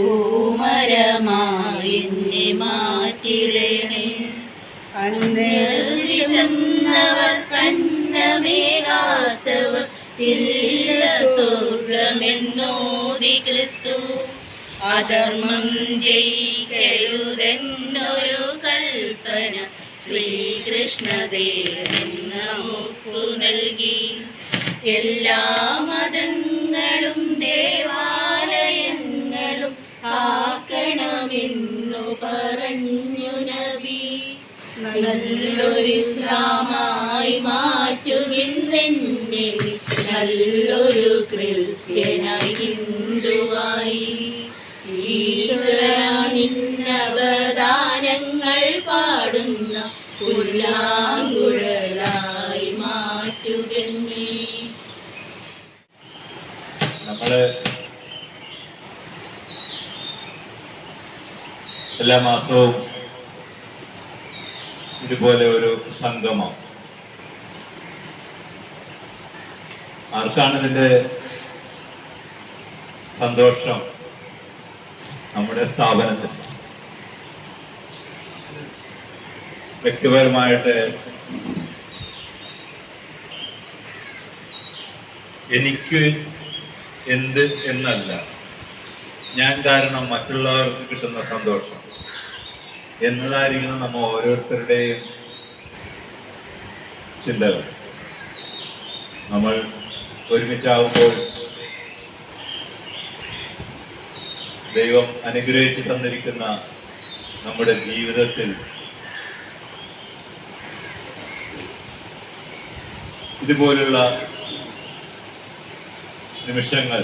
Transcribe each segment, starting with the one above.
പൂമരമായി എന്നെ മാറ്റിടണേ വിശന്നവർ കന്നമേകാത്തവർ ഇല്ല സ്വർഗമെന്നോതി ക്രിസ്തു. അധർമ്മം ജയിക്കരുതെന്നൊരു കൽപ്പന ശ്രീകൃഷ്ണദേവൻ നമുക്കു നൽകി. എല്ലാ നല്ലൊരു ഇസ്ലാമായി മാറ്റുകിന്നെന്നെ നല്ലൊരു ക്രിസ്ത്യനായി ഹിന്ദുവായി. ഈശ്വര നിന്നവദാനങ്ങൾ പാടുന്ന ഉല്ലാങ്കുഴലായി മാറ്റുകന്നേ. എല്ലാ മാസവും ഇതുപോലെ ഒരു സംഗമം. ആർക്കാണ് ഇതിന്റെ സന്തോഷം നമ്മുടെ സ്ഥാപനത്തിൽ? വ്യക്തിപരമായിട്ട് എനിക്ക് എന്ത് എന്നല്ല. ഞാൻ കാരണം മറ്റുള്ളവർക്ക് കിട്ടുന്ന സന്തോഷം. എന്നതായിരിക്കണം നമ്മ ഓരോരുത്തരുടെയും ചിന്തകൾ നമ്മൾ ഒരുമിച്ചാവുമ്പോൾ ദൈവം അനുഗ്രഹിച്ചു തന്നിരിക്കുന്ന നമ്മുടെ ജീവിതത്തിൽ ഇതുപോലുള്ള നിമിഷങ്ങൾ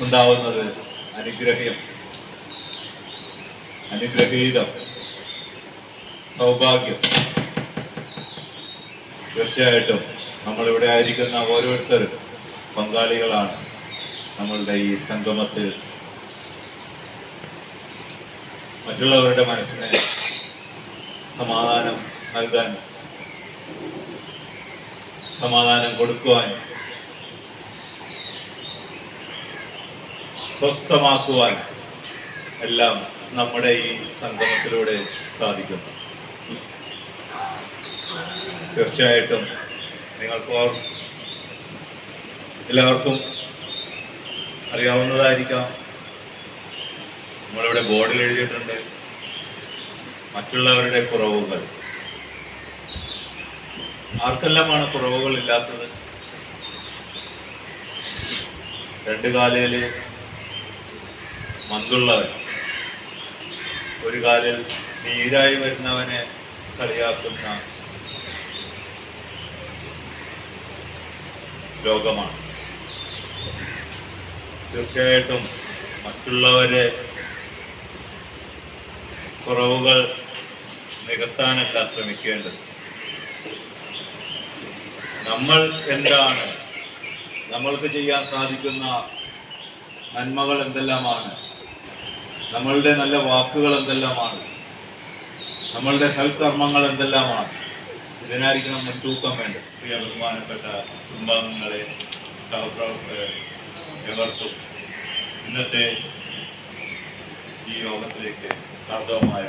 ഉണ്ടാവുന്നത് അനുഗ്രഹീയം അനുഗ്രഹീതം. സൗഭാഗ്യം. തീർച്ചയായിട്ടും നമ്മളിവിടെ ആയിരിക്കുന്ന ഓരോരുത്തരും പങ്കാളികളാണ് നമ്മളുടെ ഈ സംഗമത്തിൽ. മറ്റുള്ളവരുടെ മനസ്സിനെ സമാധാനം നൽകാൻ സമാധാനം കൊടുക്കുവാൻ സ്വസ്ഥമാക്കുവാൻ എല്ലാം നമ്മുടെ ഈ സംഗമത്തിലൂടെ സാധിക്കുന്നു. തീർച്ചയായിട്ടും നിങ്ങൾക്ക് എല്ലാവർക്കും അറിയാവുന്നതായിരിക്കാം. നമ്മളിവിടെ ബോർഡിൽ എഴുതിയിട്ടുണ്ട് മറ്റുള്ളവരുടെ കുറവുകൾ. ആർക്കെല്ലാമാണ് കുറവുകൾ ഇല്ലാത്തത്? രണ്ട് കാലയിൽ മന്തുള്ളവൻ. ഒരു കാലിൽ നീരായി വരുന്നവനെ കളിയാക്കുന്ന ലോകമാണ്. തീർച്ചയായിട്ടും മറ്റുള്ളവരെ കുറവുകൾ നികത്താനല്ല ശ്രമിക്കേണ്ടത്. നമ്മൾ എന്താണ്? നമ്മൾക്ക് ചെയ്യാൻ സാധിക്കുന്ന നന്മകൾ എന്തെല്ലാമാണ്? നമ്മളുടെ നല്ല വാക്കുകൾ എന്തെല്ലാമാണ്? നമ്മളുടെ സൽക്കർമ്മങ്ങൾ എന്തെല്ലാമാണ്? ഇതിനായിരിക്കണം മുൻതൂക്കം വേണ്ടത്. പ്രിയ ബഹുമാനപ്പെട്ട കുടുംബാംഗങ്ങളെ സഹപ്രവർത്തകരെ എവർക്കും ഇന്നത്തെ ഈ യോഗത്തിലേക്ക് സാർദ്ധവമായ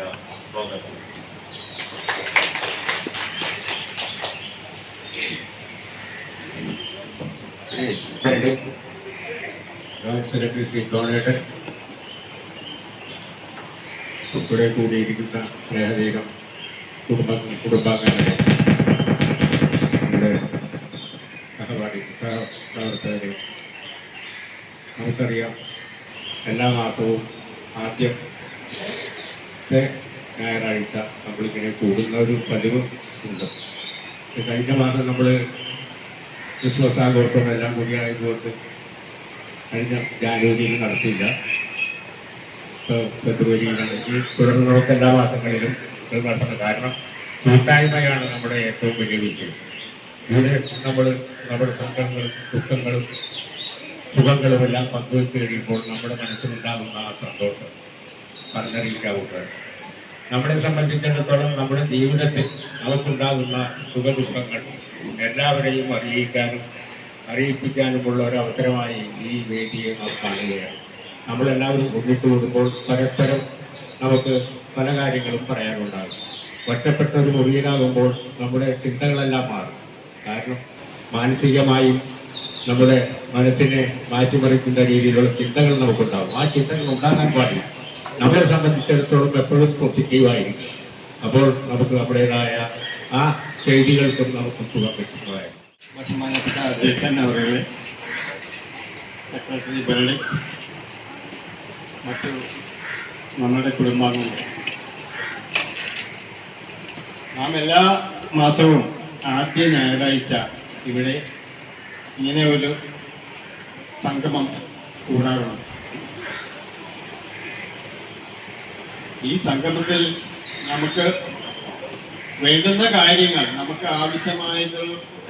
സ്വാഗതം. സെക്രട്ടറി ഡോണേറ്റഡ് ഉൾപ്പെടെ കൂടിയിരിക്കുന്ന സ്നേഹദീകം കുടുംബ കുടുംബാംഗങ്ങളെ സഹപാഠി സഹപ്രവർത്തകരെ നമുക്കറിയാം എല്ലാ മാസവും ആദ്യം ഞായറാഴ്ച നമ്മളിങ്ങനെ കൂടുന്ന ഒരു പതിവ് ഉണ്ട്. കഴിഞ്ഞ മാസം നമ്മൾ ക്രിസ്മസ് ആഘോഷം എല്ലാം കൂടി ആയതുകൊണ്ട് കഴിഞ്ഞ ജാനുവരിയിൽ നടത്തിയില്ല. ഫെബ്രുവരിയിലാണ് ഈ തുടർന്ന് നമുക്ക് എല്ലാ മാസങ്ങളിലും നടത്തുന്നത് കാരണം കൂട്ടായ്മയാണ് നമ്മുടെ ഏറ്റവും വലിയ വിജയം ഇവിടെ നമ്മൾ നമ്മുടെ സംഘങ്ങളും ദുഃഖങ്ങളും സുഖങ്ങളും എല്ലാം പങ്കുവെച്ച് കഴിയുമ്പോൾ നമ്മുടെ മനസ്സിലുണ്ടാകുന്ന ആ സന്തോഷം പറഞ്ഞറിയിക്കാവുന്നതാണ്. നമ്മളെ സംബന്ധിച്ചിടത്തോളം നമ്മുടെ ജീവിതത്തിൽ നമുക്കുണ്ടാകുന്ന സുഖദുഃഖങ്ങൾ എല്ലാവരെയും അറിയിക്കാനും അറിയിപ്പിക്കാനുമുള്ള ഒരു അവസരമായി ഈ വേദിയെ നാം കാണുകയാണ് നമ്മളെല്ലാവരും ഒന്നിട്ട് കൂടുമ്പോൾ പരസ്പരം നമുക്ക് പല കാര്യങ്ങളും പറയാനുണ്ടാകും. ഒറ്റപ്പെട്ട ഒരു മുറിയിലാകുമ്പോൾ നമ്മുടെ ചിന്തകളെല്ലാം മാറും. കാരണം മാനസികമായും നമ്മുടെ മനസ്സിനെ മാറ്റിമറിക്കുന്ന രീതിയിലുള്ള ചിന്തകൾ നമുക്കുണ്ടാകും. ആ ചിന്തകൾ ഉണ്ടാകാൻ പാടില്ല. നമ്മളെ സംബന്ധിച്ചിടത്തോളം എപ്പോഴും പോസിറ്റീവായിരിക്കും അപ്പോൾ നമുക്ക് നമ്മുടേതായ ആ ചെയ്തികൾക്കും നമുക്ക് സുഖം അവരുടെ സെക്രട്ടറി ബെള്ളി മറ്റു നമ്മുടെ കുടുംബാംഗങ്ങൾ. നാം എല്ലാ മാസവും ആദ്യ ഞായറാഴ്ച ഇവിടെ ഇങ്ങനെ ഒരു സംഗമം കൂടാറുണ്ട്. ഈ സംഗമത്തിൽ നമുക്ക് വേണ്ടുന്ന കാര്യങ്ങൾ നമുക്ക് ആവശ്യമായിട്ട്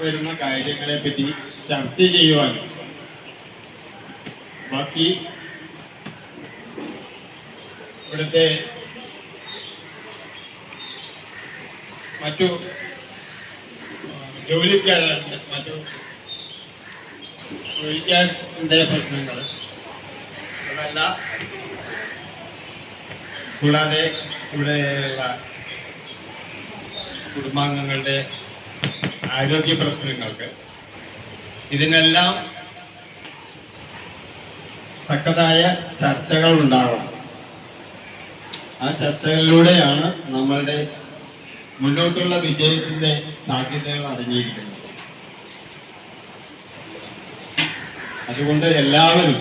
വരുന്ന കാര്യങ്ങളെ പറ്റി ചർച്ച ചെയ്യുവാനും ബാക്കി ഇവിടുത്തെ മറ്റു ജോലിക്കാരുടെ മറ്റു ജോലിക്കാരുടെ പ്രശ്നങ്ങൾ അതല്ല കൂടാതെ ഇവിടെയുള്ള കുടുംബാംഗങ്ങളുടെ ആരോഗ്യ പ്രശ്നങ്ങൾക്ക് ഇതിനെല്ലാം തക്കതായ ചർച്ചകൾ ഉണ്ടാവണം ആ ചർച്ചകളിലൂടെയാണ് നമ്മളുടെ മുന്നോട്ടുള്ള വിജയത്തിന്റെ സാധ്യതകൾ അറിഞ്ഞിരിക്കുന്നത്. അതുകൊണ്ട് എല്ലാവരും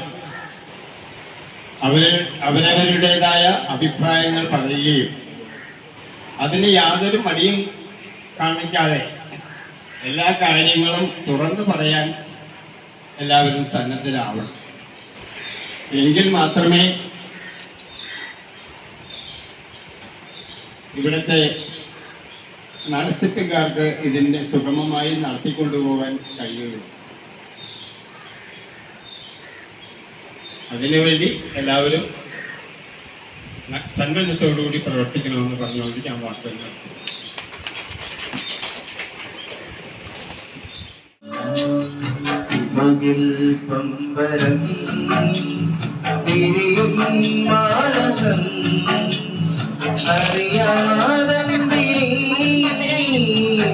അവർ അവരവരുടേതായ അഭിപ്രായങ്ങൾ പറയുകയും അതിന് യാതൊരു മടിയും കാണിക്കാതെ എല്ലാ കാര്യങ്ങളും തുറന്നു പറയാൻ എല്ലാവരും സന്നദ്ധരാവണം. എങ്കിൽ മാത്രമേ ഇവിടുത്തെ നടത്തിപ്പുകാർക്ക് ഇതിന്റെ സുഗമമായി നടത്തിക്കൊണ്ടുപോകാൻ കഴിയുള്ളൂ അതിനുവേണ്ടി എല്ലാവരും സന്മനസ്സോടുകൂടി പ്രവർത്തിക്കണമെന്ന് പറഞ്ഞുകൊണ്ട് ഞാൻ വാർത്തകൾ നിർത്തുന്നു. പമ്പരങ്ങി പമ്പരം തിരിയും മാനസം അറിയാതെ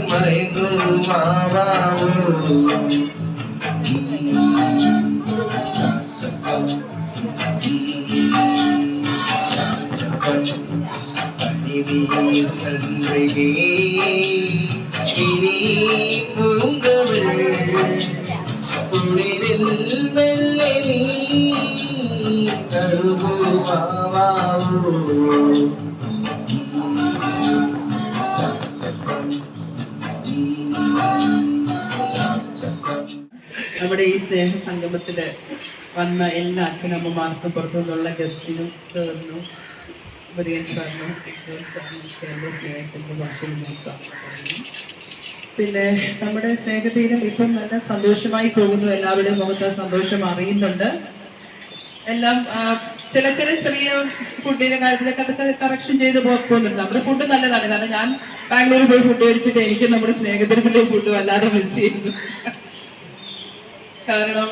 മയകുമാവോ ചന്ദ്രികേ ഇനി പൂങ്കവൾ കുളിരിൽ മെല്ലെ നീ നമ്മുടെ ഈ സ്നേഹ സംഗമത്തിൽ വന്ന എല്ലാ അച്ഛനമ്മമാർക്കും പുറത്തുനിന്നുള്ള ഗസ്റ്റിനും സാറിനും മുരുകൻ സാറിനും സാറിനും സ്നേഹത്തിന്റെ ഭാഷയിൽ പിന്നെ നമ്മുടെ സ്നേഹതീരം ഇപ്പം നല്ല സന്തോഷമായി പോകുന്നു. എല്ലാവരുടെയും മുഖത്ത് സന്തോഷം അറിയുന്നുണ്ട്. എല്ലാം ചില ചില ചെറിയ ഫുഡിന്റെ കാര്യത്തിലൊക്കെ അതൊക്കെ കറക്ഷൻ ചെയ്ത് പോകുന്നുണ്ട്. നമ്മുടെ ഫുഡ് നല്ലതാണ്. കാരണം ഞാൻ ബാംഗ്ലൂരിൽ പോയി ഫുഡ് കഴിച്ചിട്ട് എനിക്ക് നമ്മുടെ സ്നേഹത്തിന്റെ ഫുഡ് വല്ലാതെ മിസ് ചെയ്യുന്നു. കാരണം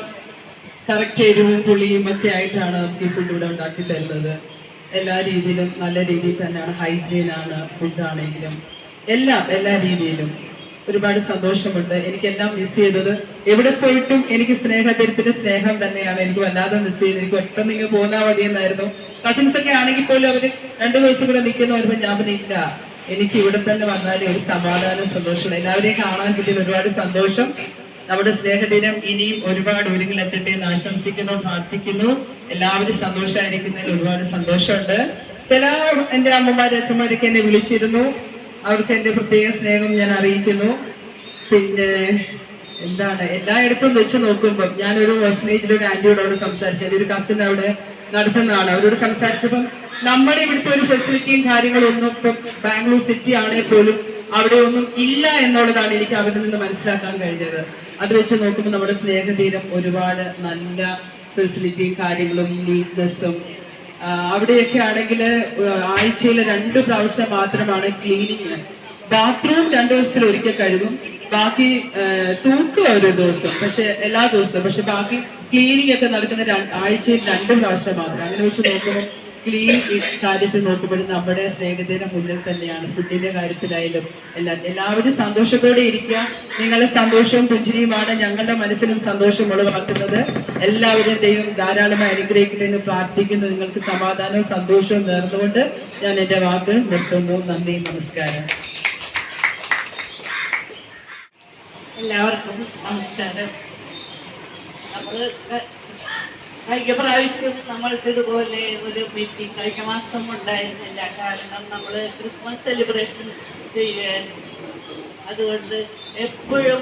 കറക്റ്റ് എരിവും പുളിയും ഒക്കെ ആയിട്ടാണ് നമുക്ക് ഈ ഫുഡ് ഇവിടെ ഉണ്ടാക്കി തരുന്നത്. എല്ലാ രീതിയിലും നല്ല രീതിയിൽ തന്നെയാണ് ഹൈജീൻ ആണ് ഫുഡാണെങ്കിലും എല്ലാം എല്ലാ രീതിയിലും. ഒരുപാട് സന്തോഷമുണ്ട്. എനിക്കെല്ലാം മിസ് ചെയ്തത്. എവിടെ പോയിട്ടും എനിക്ക് സ്നേഹത്തിരത്തിന്റെ സ്നേഹം തന്നെയാണ്. എനിക്ക് വല്ലാതെ മിസ് ചെയ്തത് എനിക്ക് ഒറ്റ നിങ്ങൾ പോന്നാ മതിയെന്നായിരുന്നു. കസിൻസ് ഒക്കെ ആണെങ്കിൽ പോലും അവർ രണ്ടു ദിവസം കൂടെ നിൽക്കുന്ന വരുമ്പോൾ ഞാൻ പിന്നെ ഇല്ല. എനിക്ക് ഇവിടെ തന്നെ വന്നാലും ഒരു സമാധാനം സന്തോഷം എല്ലാവരെയും കാണാൻ കിട്ടിയത് ഒരുപാട് സന്തോഷം. നമ്മുടെ സ്നേഹദിനം ഇനിയും ഒരുപാട് ഒരുങ്ങൾ എത്തട്ടെ എന്ന് ആശംസിക്കുന്നു പ്രാർത്ഥിക്കുന്നു. എല്ലാവരും സന്തോഷമായിരിക്കുന്നതിൽ ഒരുപാട് സന്തോഷമുണ്ട്. ചില എന്റെ അമ്മമാരും അച്ഛന്മാരൊക്കെ എന്നെ വിളിച്ചിരുന്നു. അവർക്ക് എന്റെ പ്രത്യേക സ്നേഹം ഞാൻ അറിയിക്കുന്നു. പിന്നെ എന്താണ്? എല്ലായിടത്തും വെച്ച് നോക്കുമ്പോൾ ഞാനൊരു ഓർഫനേജിൽ ഒരു ആന്റിയോട് അവിടെ സംസാരിച്ചത് ഒരു കസിൻ അവിടെ നടത്തുന്ന ആണ് അവരോട് സംസാരിച്ചപ്പം നമ്മുടെ ഇവിടുത്തെ ഒരു ഫെസിലിറ്റിയും കാര്യങ്ങളും ഒന്നും ഇപ്പം ബാംഗ്ലൂർ സിറ്റി ആണെങ്കിൽ പോലും അവിടെ ഒന്നും ഇല്ല എന്നുള്ളതാണ് എനിക്ക് അവരിൽ നിന്ന് മനസ്സിലാക്കാൻ കഴിഞ്ഞത്. അത് വെച്ച് നോക്കുമ്പോൾ നമ്മുടെ സ്നേഹതീരം ഒരുപാട് നല്ല ഫെസിലിറ്റി കാര്യങ്ങളും നീറ്റ്നെസ്സും അവിടെയൊക്കെ ആണെങ്കിൽ ആഴ്ചയിൽ രണ്ട് പ്രാവശ്യം മാത്രമാണ് ക്ലീനിങ് ബാത്റൂം രണ്ടു ദിവസത്തിൽ ഒരിക്കൽ കഴുകും. ബാക്കി തൂക്കും ഒരു ദിവസം പക്ഷെ എല്ലാ ദിവസവും. പക്ഷെ ബാക്കി ക്ലീനിങ് ഒക്കെ നടക്കുന്ന ആഴ്ചയിൽ രണ്ട് പ്രാവശ്യം മാത്രം. അങ്ങനെ വെച്ച് നോക്കുമ്പോൾ ക്ലീൻ കാര്യത്തിൽ നോക്കുമ്പോൾ നമ്മുടെ സ്നേഹിതയുടെ മുന്നിൽ തന്നെയാണ് ഫുഡിന്റെ കാര്യത്തിലായാലും എല്ലാ എല്ലാവരും സന്തോഷത്തോടെ ഇരിക്കുക. നിങ്ങളുടെ സന്തോഷവും പുഞ്ചിരിയുമാണ് ഞങ്ങളുടെ മനസ്സിലും സന്തോഷം ഉളവാക്കുന്നത്. എല്ലാവരുടെയും ധാരാളമായി അനുഗ്രഹിക്കണമെന്ന് പ്രാർത്ഥിക്കുന്നു. നിങ്ങൾക്ക് സമാധാനവും സന്തോഷവും നേർന്നുകൊണ്ട് ഞാൻ എന്റെ വാക്ക് നിർത്തുന്നു. നന്ദി നമസ്കാരം. എല്ലാവർക്കും നമസ്കാരം. കഴിഞ്ഞ പ്രാവശ്യം നമ്മൾക്ക് ഇതുപോലെ ഒരു മീറ്റിംഗ് കഴിഞ്ഞ മാസം ഉണ്ടായിരുന്നില്ല കാരണം നമ്മൾ ക്രിസ്മസ് സെലിബ്രേഷൻ ചെയ്യുമായിരുന്നു അതുകൊണ്ട് എപ്പോഴും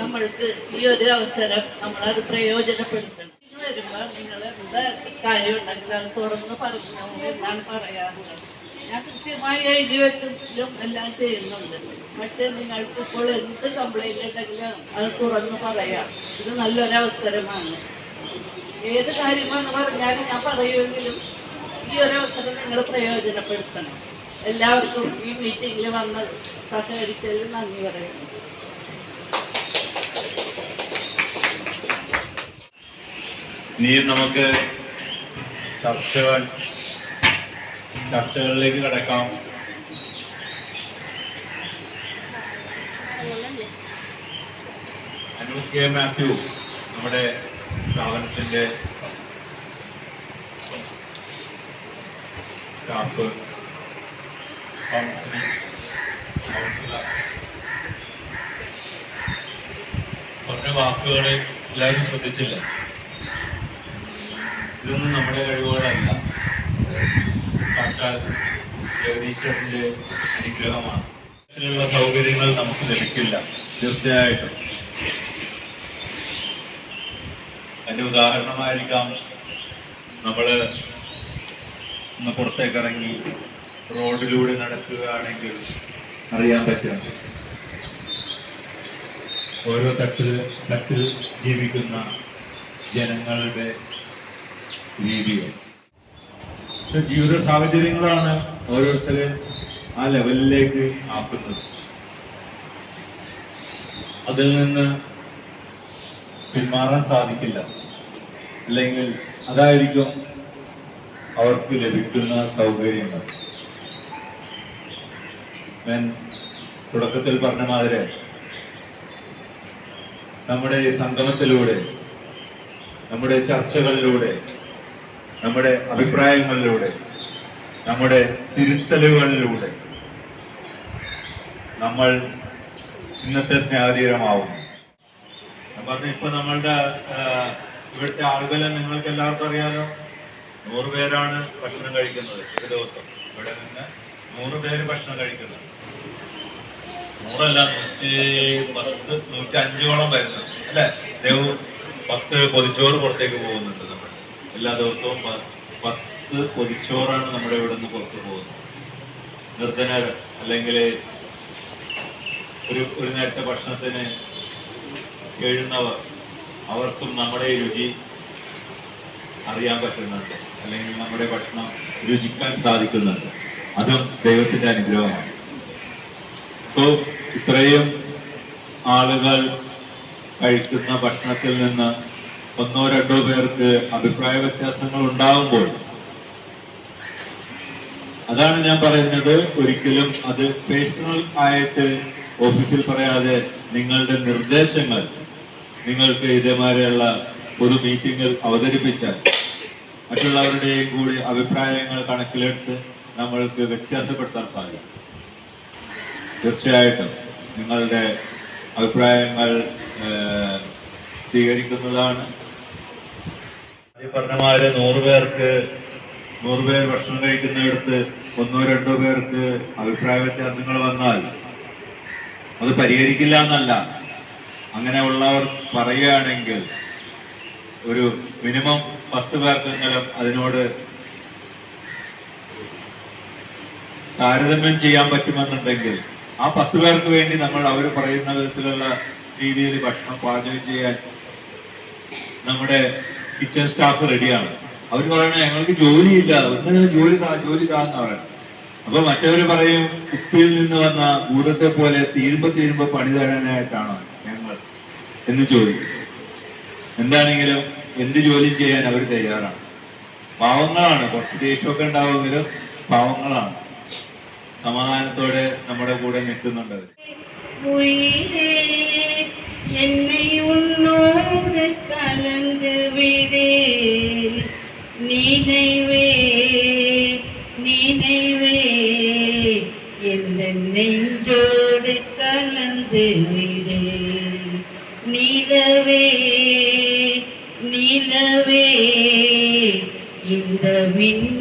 നമ്മൾക്ക് ഈ ഒരു അവസരം നമ്മളത് പ്രയോജനപ്പെടുത്തണം. വരുമ്പോൾ നിങ്ങൾ കാര്യം ഉണ്ടെങ്കിൽ അത് തുറന്ന് പറഞ്ഞു എന്നാണ് പറയാറുള്ളത്. ഞാൻ കൃത്യമായി എഴുതി വെക്കലും എല്ലാം ചെയ്യുന്നുണ്ട്. പക്ഷെ നിങ്ങൾക്ക് ഇപ്പോൾ എന്ത് കംപ്ലൈന്റ് ഉണ്ടെങ്കിലും അത് തുറന്ന് പറയാം. ഇത് നല്ലൊരു അവസരമാണ് ഏത് കാര്യമാണ് പറഞ്ഞാലും ഞാൻ പറയുമെങ്കിലും ഈ ഒരു അവസരം നിങ്ങൾ പ്രയോജനപ്പെടുത്തണം. എല്ലാവർക്കും ഈ മീറ്റിംഗിൽ വന്ന് സഹകരിച്ചതിൽ നന്ദി പറയുന്നു. ഇനിയും നമുക്ക് ചർച്ചകൾ ചർച്ചകളിലേക്ക് കടക്കാം. അനു കെ മാത്യു നമ്മുടെ സ്ഥാപനത്തിന്റെ സ്റ്റാഫ് കൗൺസിലർ. പറഞ്ഞ വാക്കുകൾ എല്ലാവരും ശ്രദ്ധിച്ചില്ല? ഇതൊന്നും നമ്മുടെ കഴിവുകളല്ല. സാക്ഷാൽ ജഗദീശ്വരന്റെ അനുഗ്രഹമാണ്. ഇതിനുള്ള സൗകര്യങ്ങൾ നമുക്ക് ലഭിക്കില്ല. തീർച്ചയായിട്ടും. അതിന്റെ ഉദാഹരണമായിരിക്കാം. നമ്മൾ ഒന്ന് പുറത്തേക്ക് ഇറങ്ങി റോഡിലൂടെ നടക്കുകയാണെങ്കിൽ അറിയാൻ പറ്റും. ഓരോ തട്ടിൽ തട്ടിൽ ജീവിക്കുന്ന ജനങ്ങളുടെ രീതികൾ. ജീവിത സാഹചര്യങ്ങളാണ് ഓരോരുത്തരെ ആ ലെവലിലേക്ക് ആക്കുന്നത്. അതിൽ നിന്ന് പിന്മാറാൻ സാധിക്കില്ല. അല്ലെങ്കിൽ അതായിരിക്കും അവർക്ക് ലഭിക്കുന്ന സൗകര്യങ്ങൾ. ഞാൻ തുടക്കത്തിൽ പറഞ്ഞ മാതിരി നമ്മുടെ ഈ സംഗമത്തിലൂടെ നമ്മുടെ ചർച്ചകളിലൂടെ നമ്മുടെ അഭിപ്രായങ്ങളിലൂടെ നമ്മുടെ തിരുത്തലുകളിലൂടെ നമ്മൾ ഇന്നത്തെ സ്നേഹതീരമാവും ഞാൻ പറഞ്ഞു ഇപ്പൊ നമ്മളുടെ ഇവിടുത്തെ ആളുകളെ നിങ്ങൾക്ക് എല്ലാവർക്കും അറിയാലോ? നൂറ് പേരാണ് ഭക്ഷണം കഴിക്കുന്നത് ഒരു ദിവസം. ഇവിടെ നിന്ന് നൂറ് പേര് ഭക്ഷണം കഴിക്കുന്നത് നൂറല്ല നൂറ്റി പത്ത് നൂറ്റി അഞ്ചോളം വരുന്നത് അല്ലെ? ദേവ് പത്ത് പൊതിച്ചോറ് പുറത്തേക്ക് പോകുന്നുണ്ട് നമ്മൾ എല്ലാ ദിവസവും പത്ത് പൊതിച്ചോറാണ് നമ്മുടെ ഇവിടെ നിന്ന് പുറത്തു പോകുന്നത്. നിർധനർ അല്ലെങ്കിൽ ഒരു ഒരു നേരത്തെ ഭക്ഷണത്തിന് എഴുന്നവർ. അവർക്കും നമ്മുടെ രുചി അറിയാൻ പറ്റുന്നുണ്ട്. അല്ലെങ്കിൽ നമ്മുടെ ഭക്ഷണം രുചിക്കാൻ സാധിക്കുന്നുണ്ട്. അതും ദൈവത്തിന്റെ അനുഗ്രഹമാണ്. സോ ഇത്രയും ആളുകൾ കഴിക്കുന്ന ഭക്ഷണത്തിൽ നിന്ന് ഒന്നോ രണ്ടോ പേർക്ക് അഭിപ്രായ വ്യത്യാസങ്ങൾ ഉണ്ടാകുമ്പോൾ അതാണ് ഞാൻ പറയുന്നത്. ഒരിക്കലും അത് പേഴ്സണൽ ആയിട്ട് ഓഫീസിൽ പറയാതെ നിങ്ങളുടെ നിർദ്ദേശങ്ങൾ നിങ്ങൾക്ക് ഇതേമാതിരിയുള്ള പൊതു മീറ്റിംഗിൽ അവതരിപ്പിച്ചാൽ മറ്റുള്ളവരുടെയും കൂടി അഭിപ്രായങ്ങൾ കണക്കിലെടുത്ത് നമ്മൾക്ക് വ്യത്യാസപ്പെടുത്താൻ സാധിക്കും. തീർച്ചയായിട്ടും നിങ്ങളുടെ അഭിപ്രായങ്ങൾ സ്വീകരിക്കുന്നതാണ്. ഈ പറഞ്ഞ നൂറ് പേർക്ക് നൂറ് പേർ ഭക്ഷണം കഴിക്കുന്നിടത്ത് ഒന്നോ രണ്ടോ പേർക്ക് അഭിപ്രായ വ്യത്യാസങ്ങൾ വന്നാൽ അത് പരിഹരിക്കില്ല എന്നല്ല. അങ്ങനെ ഉള്ളവർ പറയുകയാണെങ്കിൽ ഒരു മിനിമം പത്ത് പേർക്കെങ്കിലും അതിനോട് താരതമ്യം ചെയ്യാൻ പറ്റുമെന്നുണ്ടെങ്കിൽ ആ പത്ത് പേർക്ക് വേണ്ടി നമ്മൾ അവർ പറയുന്ന വിധത്തിലുള്ള രീതിയിൽ ഭക്ഷണം പാചകം ചെയ്യാൻ നമ്മുടെ കിച്ചൺ സ്റ്റാഫ് റെഡിയാണ് അവർ പറയണ ഞങ്ങൾക്ക് ജോലിയില്ല. എന്തെങ്കിലും ജോലി താ ജോലി താന്ന് പറയണം അപ്പൊ മറ്റവര് പറയും കുപ്പിയിൽ നിന്ന് വന്ന ഭൂതത്തെ പോലെ തീരുമ്പോ തീരുമ്പോ പണി തരാനായിട്ടാണ് ഞങ്ങൾ? എന്ന് ചോദിക്കും. എന്താണെങ്കിലും എന്ത് ജോലി ചെയ്യാൻ അവർ തയ്യാറാണ്. പാവങ്ങളാണ്. കുറച്ച് ദേഷ്യമൊക്കെ ഉണ്ടാവുമെങ്കിലും പാവങ്ങളാണ്. സമാധാനത്തോടെ നമ്മുടെ കൂടെ നിൽക്കുന്നുണ്ട് അവർ நினைவே நினைவே. எந்த நெஞ்சோடு கலந்து விடு நிலவே நிலவே. இந்த மின்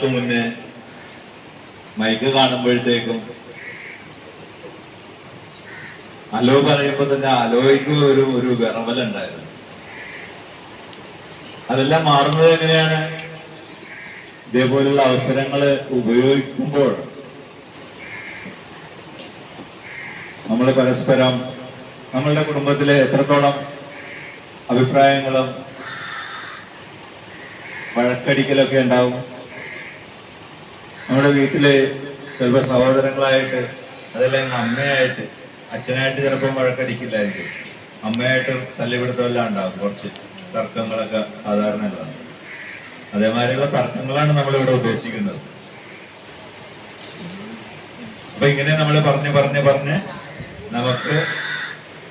നാളുകൾക്ക് മുന്നേ മൈക്ക് കാണുമ്പോഴത്തേക്കും അലോ പറയുമ്പോ തന്നെ അലോയ്ക്ക് ഒരു ഒരു വിറവലുണ്ടായിരുന്നു അതെല്ലാം മാറുന്നത് എങ്ങനെയാണ്? ഇതേപോലുള്ള അവസരങ്ങൾ ഉപയോഗിക്കുമ്പോൾ നമ്മൾ പരസ്പരം നമ്മളുടെ കുടുംബത്തിലെ എത്രത്തോളം അഭിപ്രായങ്ങളും വഴക്കടിക്കലൊക്കെ ഉണ്ടാവും? നമ്മുടെ വീട്ടിൽ ചിലപ്പോൾ സഹോദരങ്ങളായിട്ട് അതല്ലെങ്കിൽ അമ്മയായിട്ട് അച്ഛനായിട്ട് ചിലപ്പോൾ വഴക്കടിക്കില്ലായിരിക്കും. അമ്മയായിട്ട് തല്ലിപിടുത്തമെല്ലാം ഉണ്ടാവും. കുറച്ച് തർക്കങ്ങളൊക്കെ സാധാരണ ഉണ്ടാവും അതേമാതിരിയുള്ള തർക്കങ്ങളാണ് നമ്മളിവിടെ ഉദ്ദേശിക്കുന്നത്. അപ്പൊ ഇങ്ങനെ നമ്മൾ പറഞ്ഞ് പറഞ്ഞ് പറഞ്ഞ് നമുക്ക്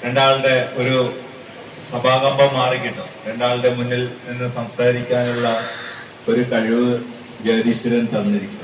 രണ്ടാളുടെ ഒരു സഭാകമ്പം മാറിക്കിട്ടും. രണ്ടാളുടെ മുന്നിൽ നിന്ന് സംസാരിക്കാനുള്ള ഒരു കഴിവ് ജഗദീശ്വരൻ തന്നിരിക്കുന്നു.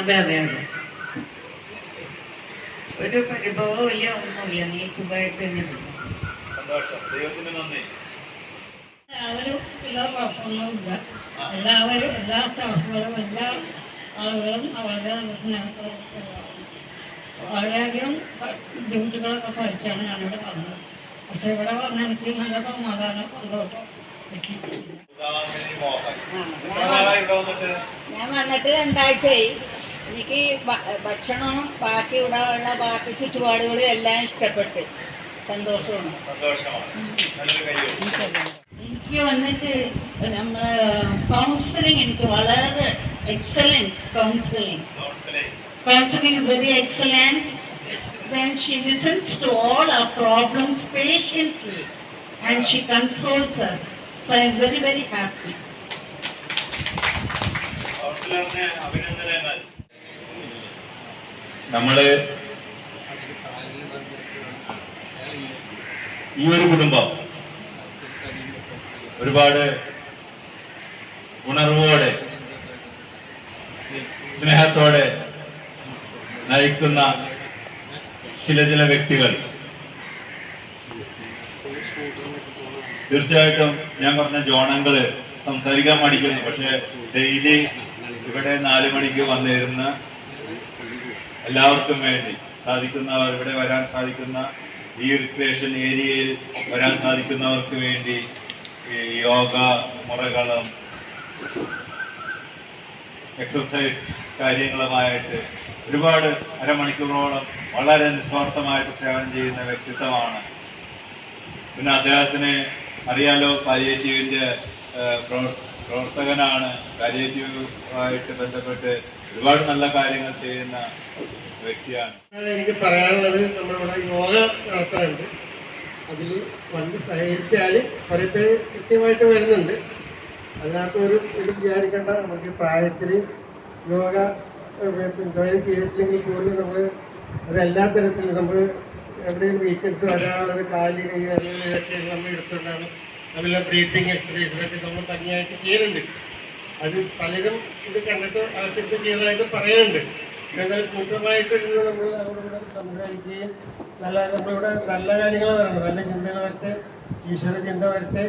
അതെ അതെ അതെ. ഒരു പരിഭവവും ഇല്ല ഒന്നുമില്ല. നീ സുഖമായിട്ട് തന്നെ എല്ലാവരും എല്ലാ കുഴപ്പമൊന്നുമില്ല എല്ലാവരും എല്ലാ സ്റ്റാഫുകളും എല്ലാ ആളുകളും വളരെ സ്നേഹത്തോടെ വളരെയധികം ബുദ്ധിമുട്ടുകളൊക്കെ സഹിച്ചാണ് ഞാനിവിടെ വന്നത്. പക്ഷെ ഇവിടെ വന്ന് എനിക്ക് നല്ല സമാധാനം സന്തോഷം ഞാൻ വന്നിട്ട് രണ്ടാഴ്ചയായി എനിക്ക് ഭക്ഷണവും ബാക്കി ഇവിടെ ഉള്ള ബാക്കി ചുറ്റുപാടുകളും എല്ലാം ഇഷ്ടപ്പെട്ട് സന്തോഷമാണ്. എനിക്ക് വന്നിട്ട് നമ്മ കൗൺസിലിംഗ് എനിക്ക് വളരെ excellent counselling counselling very excellent. Then she listens to all our problems patiently and she consoles us. So I am very, very happy. നമ്മൾ ഈ ഒരു കുടുംബം ഒരുപാട് ഉണർവോടെ സ്നേഹത്തോടെ നയിക്കുന്ന ചില ചില വ്യക്തികൾ തീർച്ചയായിട്ടും ഞാൻ പറഞ്ഞ ജോണങ്കൾ സംസാരിക്കാൻ മടിക്കുന്നു. പക്ഷെ ഡെയിലി ഇവിടെ നാല് മണിക്ക് വന്നിരുന്ന എല്ലാവർക്കും വേണ്ടി സാധിക്കുന്നവർ ഇവിടെ വരാൻ സാധിക്കുന്ന ഈ റിക്രിയേഷൻ ഏരിയയിൽ വരാൻ സാധിക്കുന്നവർക്ക് വേണ്ടി യോഗ മുറകളും എക്സസൈസ് കാര്യങ്ങളുമായിട്ട് ഒരുപാട് അരമണിക്കൂറോളം വളരെ നിസ്വാർത്ഥമായിട്ട് സേവനം ചെയ്യുന്ന വ്യക്തിത്വമാണ്. പിന്നെ അദ്ദേഹത്തിന് അറിയാലോ പാലിയേറ്റീവിന്റെ പ്രവർത്തകനാണ്. പാലിയേറ്റീവുമായിട്ട് ബന്ധപ്പെട്ട് ഒരുപാട് നല്ല കാര്യങ്ങൾ ചെയ്യുന്ന വ്യക്തിയാണ്. എനിക്ക് പറയാനുള്ളത്. നമ്മളിവിടെ യോഗ നടത്താറുണ്ട്. അതിൽ വന്ന് സഹകരിച്ചാൽ കുറേ കൃത്യമായിട്ട് വരുന്നുണ്ട്. അതിനകത്ത് ഒരു ഇത് വിചാരിക്കേണ്ട നമുക്ക് പ്രായത്തിൽ യോഗ ജോയിൻ ചെയ്തിട്ടില്ലെങ്കിൽ പോലും നമ്മൾ അത് എല്ലാ തരത്തിലും നമ്മൾ എവിടെയും വീക്കൻസ് വരാതെ കാൽ കൈ അല്ലെങ്കിൽ നമ്മൾ എടുത്തുകൊണ്ടാണ് നമ്മളെ ബ്രീത്തിങ് എക്സസൈസൊക്കെ നമ്മൾ തനിയായിട്ട് ചെയ്യുന്നുണ്ട്. അത് പലരും ഇത് കണ്ടിട്ട് ആർക്കെടുത്ത് ചെയ്തതായിട്ട് പറയുന്നുണ്ട്. എന്നാൽ കൂട്ടമായിട്ട് ഇരുന്ന് നമ്മൾ അവരോട് സംസാരിക്കുകയും നല്ല നമ്മളിവിടെ നല്ല കാര്യങ്ങൾ വരണം നല്ല ചിന്തകൾ വരട്ടെ ഈശ്വര ചിന്ത വരട്ടെ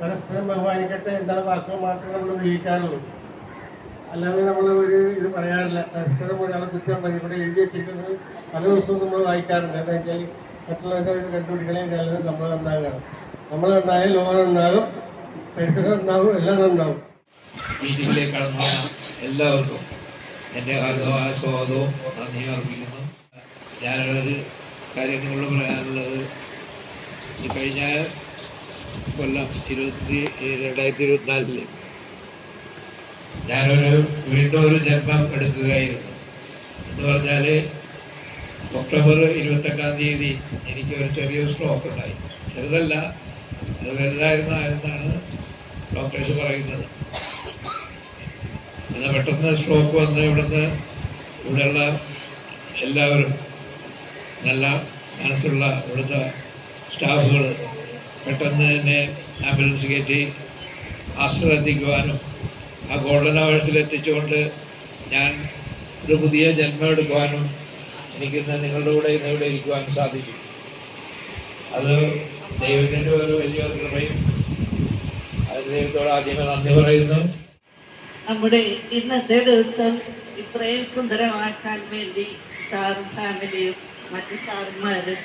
പരസ്പരം ബഹുമാനിക്കട്ടെ എന്താണ് വാക്കുകൾ മാത്രമേ നമ്മൾ ഉപയോഗിക്കാറുള്ളൂ. അല്ലാതെ നമ്മൾ ഒരു ഇത് പറയാറില്ല. പരസ്പരം ഒരാളെ കുറ്റം പറയും ഇവിടെ എഴുതി വെച്ചിരിക്കുന്നത് പല ദിവസവും നമ്മൾ വായിക്കാറുണ്ട്. എന്താ വെച്ചാൽ മറ്റുള്ളവരുടെ കണ്ടുപിടിക്കണേ നല്ലത് നമ്മൾ നന്നാകണം നമ്മൾ നന്നായ ലോകം നന്നാകും പരിസരം നന്നാകും എല്ലാം നന്നാകും. എല്ലാവർക്കും എന്റെ ആർദ്രമായ സ്വാഗതവും നന്ദി അർപ്പിക്കുന്നു. ഞാനൊരു കാര്യം നിങ്ങളോട് പറയാനുള്ളത് ഈ കഴിഞ്ഞ കൊല്ലം ഇരുപത്തി രണ്ടായിരത്തി ഇരുപത്തിനാലിൽ ഞാനൊരു വീണ്ടും ഒരു ജന്മം എടുക്കുകയായിരുന്നു. എന്ന് പറഞ്ഞാൽ ഒക്ടോബർ ഇരുപത്തെട്ടാം തീയതി എനിക്ക് ഒരു ചെറിയ സ്ട്രോക്ക് ഉണ്ടായി. ചെറുതല്ല അത് വലുതായിരുന്നു എന്നാണ് ഡോക്ടേഴ്സ് പറയുന്നത്. എന്നാൽ പെട്ടെന്ന് സ്ട്രോക്ക് വന്ന് ഇവിടുന്ന് ഇവിടെയുള്ള എല്ലാവരും നല്ല മനസ്സുള്ള ഇവിടുത്തെ സ്റ്റാഫുകൾ പെട്ടെന്ന് തന്നെ ആംബുലൻസ് കയറ്റി ആശ്രയം എത്തിക്കുവാനും ആ ഗോൾഡൻ അവേഴ്സിൽ എത്തിച്ചുകൊണ്ട് ഞാൻ ഒരു പുതിയ ജന്മം എടുക്കുവാനും എനിക്കിന്ന് നിങ്ങളുടെ കൂടെ ഇന്ന് ഇവിടെ ഇരിക്കുവാനും സാധിക്കും. അത് ദൈവത്തിന്റെ ഒരു വലിയ കൃപയും അതിന് ദൈവത്തോട് ആദ്യമേ നന്ദി പറയുന്നു. നമ്മുടെ ഇന്നത്തെ ദിവസം ഇത്രയും സുന്ദരമാക്കാൻ വേണ്ടി സാറും ഫാമിലിയും മറ്റു സാറുമാരും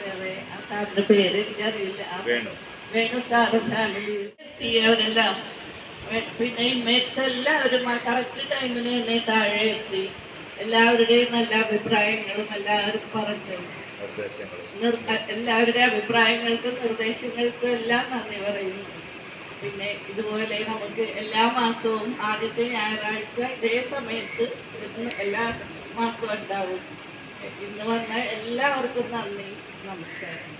വേറെ ആ സാറിന്റെ പേര് എനിക്കറിയില്ല. വേണു. വേണു സാറും ഫാമിലിയും എത്തിയവരെല്ലാം വേ- പിന്നെ ഇൻമേറ്റ്സ് എല്ലാവരും കറക്റ്റ് ടൈമിന് തന്നെ താഴെ എത്തി എല്ലാവരുടെയും നല്ല അഭിപ്രായങ്ങളും എല്ലാവരും പറഞ്ഞു. എല്ലാവരുടെ അഭിപ്രായങ്ങൾക്കും നിർദ്ദേശങ്ങൾക്കും എല്ലാം നന്ദി പറയുന്നു. പിന്നെ ഇതുപോലെ നമുക്ക് എല്ലാ മാസവും ആദ്യത്തെ ഞായറാഴ്ച ഇതേ സമയത്ത് ഇന്ന് എല്ലാ മാസവും ഉണ്ടാവും. ഇന്ന് വന്ന എല്ലാവർക്കും നന്ദി. നമസ്കാരം.